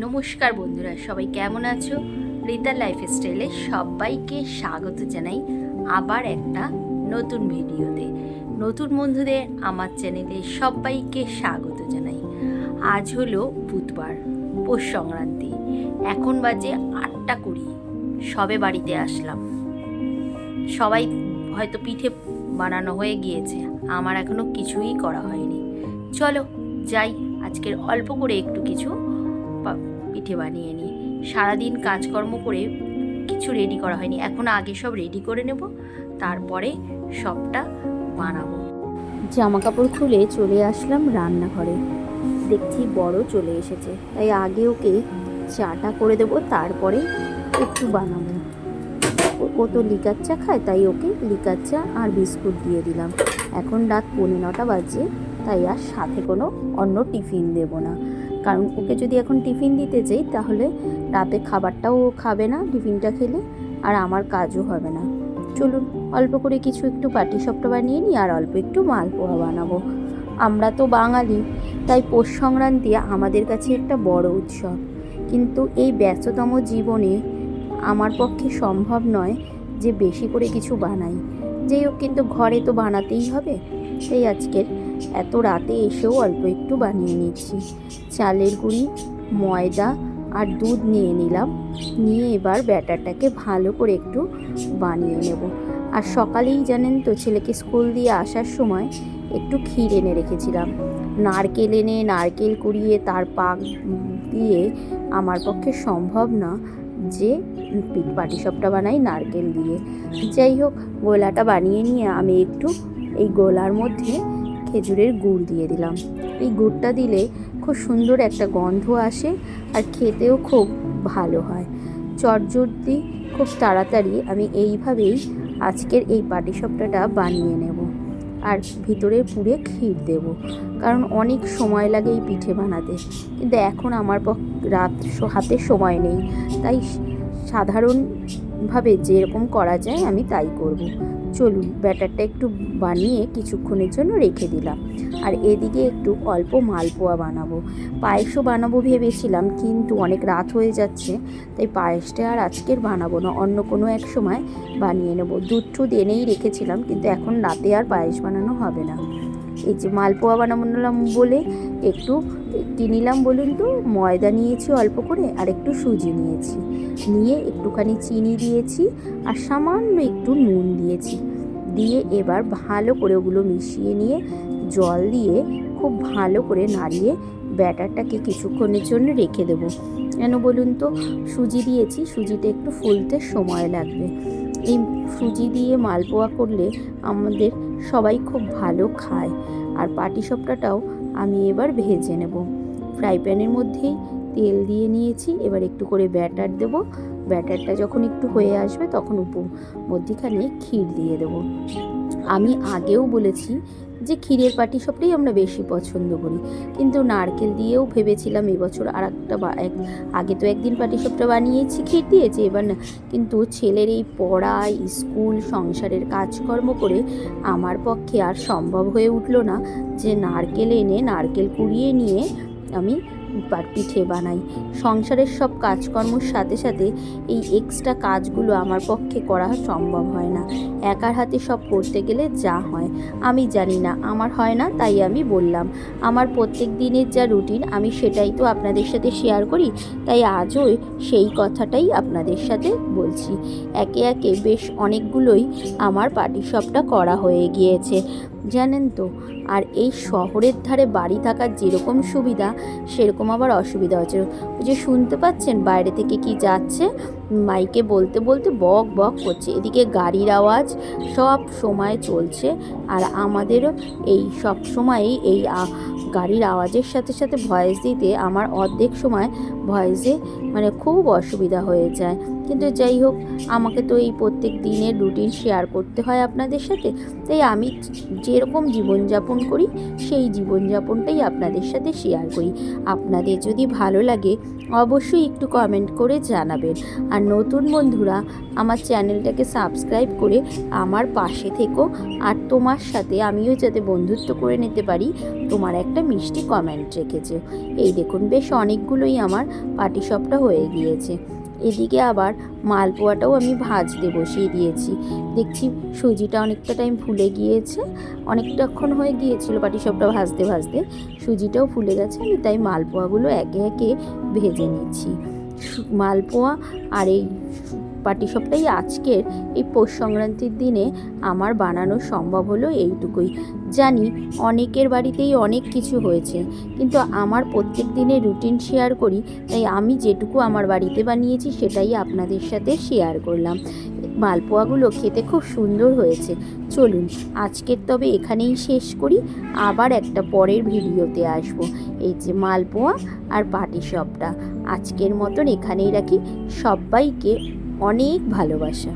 নমস্কার বন্ধুরা, সবাই কেমন আছো? রিতার লাইফ স্টাইলে সবাইকে স্বাগত জানাই আবার একটা নতুন ভিডিওতে। নতুন বন্ধুদের আমার চ্যানেলে সবাইকে স্বাগত জানাই। আজ হলো বুধবার, পৌষ সংক্রান্তি। এখন বাজে আটটা কুড়ি, সবে বাড়িতে আসলাম। সবাই হয়তো পিঠে বানানো হয়ে গিয়েছে, আমার এখনও কিছুই করা হয়নি। চলো যাই, আজকের অল্প করে একটু কিছু পিঠে বানিয়ে নিই। সারাদিন কাজকর্ম করে কিছু রেডি করা হয়নি। এখন আগে সব রেডি করে নেব, তারপরে সবটা বানাবো। জামা কাপড় খুলে চলে আসলাম রান্নাঘরে। দেখছি বড় চলে এসেছে। তাই আগে ওকে চাটা করে দেবো, তারপরে একটু বানাবো। ও- তো লিকার চা খায়, তাই ওকে লিকার চা আর বিস্কুট দিয়ে দিলাম। এখন রাত পৌনে নটা বাজে তাই আর সাথে কোনো অন্য টিফিন দেবো না। কারণ ওকে যদি এখন টিফিন দিতে যাই, তাহলে রাতে খাবারটাও ও খাবে না, টিফিনটা খেলে, আর আমার কাজও হবে না। চলুন, অল্প করে কিছু একটু পাটি সপটা বানিয়ে নিই, আর অল্প একটু মালপোয়া বানাবো। আমরা তো বাঙালি, তাই পৌষ সংক্রান্তি আমাদের কাছে একটা বড় উৎসব। কিন্তু এই ব্যস্ততম জীবনে আমার পক্ষে সম্ভব নয় যে বেশি করে কিছু বানাই। যাই হোক, কিন্তু ঘরে তো বানাতেই হবে। সেই আজকের এত রাতে এসেও অল্প একটু বানিয়ে নিচ্ছি। চালের গুঁড়ি, ময়দা আর দুধ নিয়ে নিলাম। নিয়ে এবার ব্যাটারটাকে ভালো করে একটু বানিয়ে নেব। আর সকালেই জানেন তো, ছেলেকে স্কুল দিয়ে আসার সময় একটু ক্ষীর এনে রেখেছিলাম। নারকেল এনে নারকেল কুড়িয়ে তার পাক দিয়ে আমার পক্ষে সম্ভব না যে পাটিসাপটা বানাই নারকেল দিয়ে। যাই হোক, গোলাটা বানিয়ে নিয়ে আমি একটু এই গোলার মধ্যে খেজুরের গুড় দিয়ে দিলাম। এই গুড়টা দিলে খুব সুন্দর একটা গন্ধ আসে আর খেতেও খুব ভালো হয়। চটজলদি খুব তাড়াতাড়ি আমি এইভাবেই আজকের এই পাটিসাপটাটা বানিয়ে নেব আর ভিতরে পুরে ক্ষীর দেব। কারণ অনেক সময় লাগে এই পিঠে বানাতে। কিন্তু এখন আমার রাত হাতে সময় নেই। তাই সাধারণভাবে যেরকম করা যায় আমি তাই করব। চলুন, ব্যাটারটা একটু বানিয়ে কিছুক্ষণের জন্য রেখে দিলাম। আর এদিকে একটু অল্প মালপোয়া বানাবো। পায়েসও বানাবো ভেবেছিলাম, কিন্তু অনেক রাত হয়ে যাচ্ছে, তাই পায়েসটা আর আজকের বানাবো না। অন্য কোনো এক সময় বানিয়ে নেব। দুধ এনেই রেখেছিলাম, কিন্তু এখন রাতে আর পায়েস বানানো হবে না। এই যে মালপোয়া বানালাম বলে একটু কী নিলাম বলুন তো, ময়দা নিয়েছি অল্প করে আর একটু সুজি নিয়েছি। নিয়ে একটুখানি চিনি দিয়েছি আর সামান্য একটু নুন দিয়েছি। দিয়ে এবার ভালো করে ওগুলো মিশিয়ে নিয়ে জল দিয়ে খুব ভালো করে নাড়িয়ে ব্যাটারটাকে কিছুক্ষণের জন্য রেখে দেবো। কেন বলুন তো, সুজি দিয়েছি, সুজিটা একটু ফুলতে সময় লাগবে। এই সুজি দিয়ে মালপোয়া করলে আমাদের সবাই খুব ভালো খায়। আর পাটি সপটাটাও আমি এবার ভেজে নেব। ফ্রাই প্যানের মধ্যেই তেল দিয়ে নিয়েছি, এবার একটু করে ব্যাটার দেব। ব্যাটারটা যখন একটু হয়ে আসবে তখন উপ মধ্যিখানে ক্ষীর দিয়ে দেবো। আমি আগেও বলেছি যে ক্ষীরের পাটি সবটাই আমরা বেশি পছন্দ করি। কিন্তু নারকেল দিয়েও ভেবেছিলাম এবছর আর একটা এক, আগে তো একদিন পাটি সবটা বানিয়েছি, ক্ষীর দিয়েছি, এবার না। কিন্তু ছেলের এই পড়া স্কুল, সংসারের কাজকর্ম করে আমার পক্ষে আর সম্ভব হয়ে উঠল না যে নারকেল এনে, নারকেল কুড়িয়ে নিয়ে আমি পিঠে বানাই। সংসারের সব কাজকর্মর সাথে সাথে এই এক্সট্রা কাজগুলো আমার পক্ষে করা সম্ভব হয় না। একার হাতে সব করতে গেলে যা হয়। আমি জানি না, আমার হয় না তাই আমি বললাম, আমার প্রত্যেক দিনের যা রুটিন আমি সেটাই তো আপনাদের সাথে শেয়ার করি, তাই আজও সেই কথাটাই আপনাদের সাথে বলছি। একে একে বেশ অনেকগুলোই আমার পাটিসাপটা করা হয়ে গিয়েছে। জানেন তো? আর এই শহরের ধারে বাড়ি থাকার যেরকম সুবিধা, সেরকম আবার অসুবিধা হচ্ছে। যে শুনতে পাচ্ছেন, বাইরে থেকে কি যাচ্ছে? মাইকে বলতে বলতে বক বক করছে। এদিকে গাড়ির আওয়াজ সব সময় চলছে, আর আমাদেরও এই সব সময়ই এই গাড়ির আওয়াজের সাথে সাথে ভয়েস দিতে আমার অর্ধেক সময় ভয়েসে মানে খুব অসুবিধা হয়ে যায়। কিন্তু যাই হোক, আমাকে তো এই প্রত্যেক দিনের রুটিন শেয়ার করতে হয় আপনাদের সাথে। তাই আমি যেরকম জীবনযাপন করি, সেই জীবনযাপনটাই আপনাদের সাথে শেয়ার করি। আপনাদের যদি ভালো লাগে, অবশ্যই একটু কমেন্ট করে জানাবেন। আর নতুন বন্ধুরা, আমার চ্যানেলটাকে সাবস্ক্রাইব করে আমার পাশে থেকো। আর তোমার সাথে আমিও যাতে বন্ধুত্ব করে নিতে পারি, তোমার একটা মিষ্টি কমেন্ট রেখেছে। এই দেখুন, বেশ অনেকগুলোই আমার পাটিসপটা হয়ে গিয়েছে। এদিকে আবার মালপোয়াটাও আমি ভাজতে বসিয়ে দিয়েছি। দেখছি সুজিটা অনেকটা টাইম ফুলে গিয়েছে, অনেকটাক্ষণ হয়ে গিয়েছিল সবটা ভাজতে ভাজতে। সুজিটাও ফুলে গেছে, আমি তাই মালপোয়াগুলো একে একে ভেজে নিচ্ছি। মালপোয়া আর এই পাটিসাপটাই আজকের এই পৌষ সংক্রান্তির দিনে আমার বানানো সম্ভব হলো এইটুকুই। জানি অনেকের বাড়িতেই অনেক কিছু হয়েছে, কিন্তু আমার প্রত্যেক দিনের রুটিন শেয়ার করি, তাই আমি যেটুকু আমার বাড়িতে বানিয়েছি সেটাই আপনাদের সাথে শেয়ার করলাম। মালপোয়াগুলো খেতে খুব সুন্দর হয়েছে। চলুন, আজকের তবে এখানেই শেষ করি, আবার একটা পরের ভিডিওতে আসব। এই যে মালপোয়া আর পাটিসাপটা আজকের মতন এখানেই রাখি। সবাইকে অনেক ভালোবাসা।